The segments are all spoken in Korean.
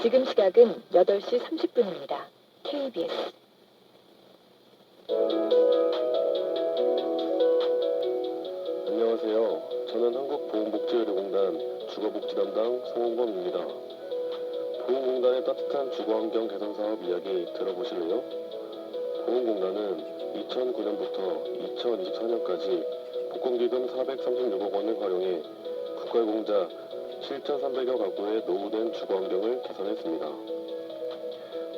지금 시각은 8시 30분입니다. KBS 안녕하세요. 저는 한국보건복지의료공단 주거복지 담당 송홍범입니다. 보건공단의 따뜻한 주거환경 개선 사업 이야기 들어보실래요? 보건공단은 2009년부터 2024년까지 복권기금 436억 원을 활용해 국가유공자 7,300여 가구의 노후된 주거 환경을 개선했습니다.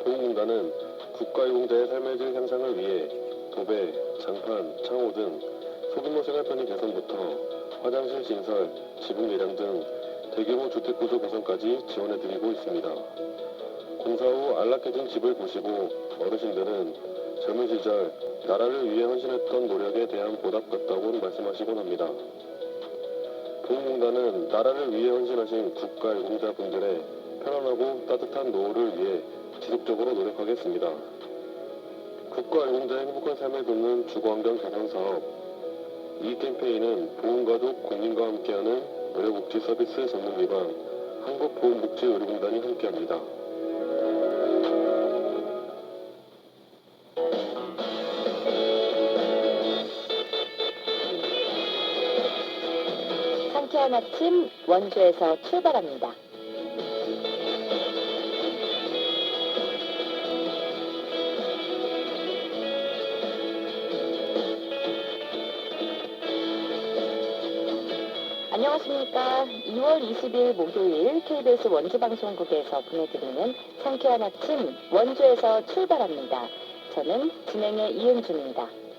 보건공단은 국가유공자의 삶의 질 향상을 위해 도배, 장판, 창호 등 소규모 생활 편의 개선부터 화장실 신설, 지붕 예량 등 대규모 주택구조 개선까지 지원해드리고 있습니다. 공사 후 안락해진 집을 보시고 어르신들은 젊은 시절 나라를 위해 헌신했던 노력에 대한 보답 같다고 말씀하시곤 합니다. 보훈공단은 나라를 위해 헌신하신 국가유공자분들의 편안하고 따뜻한 노후를 위해 지속적으로 노력하겠습니다. 국가유공자의 행복한 삶을 돕는 주거환경 개선 사업 이 캠페인은 보험가족 국민과 함께하는 의료복지 서비스 전문기관 한국보험복지의료공단이 함께합니다. 상쾌한 아침 원주에서 출발합니다. 안녕하십니까. 2월 20일 목요일 KBS 원주 방송국에서 보내드리는 상쾌한 아침 원주에서 출발합니다. 저는 진행의 이은주입니다.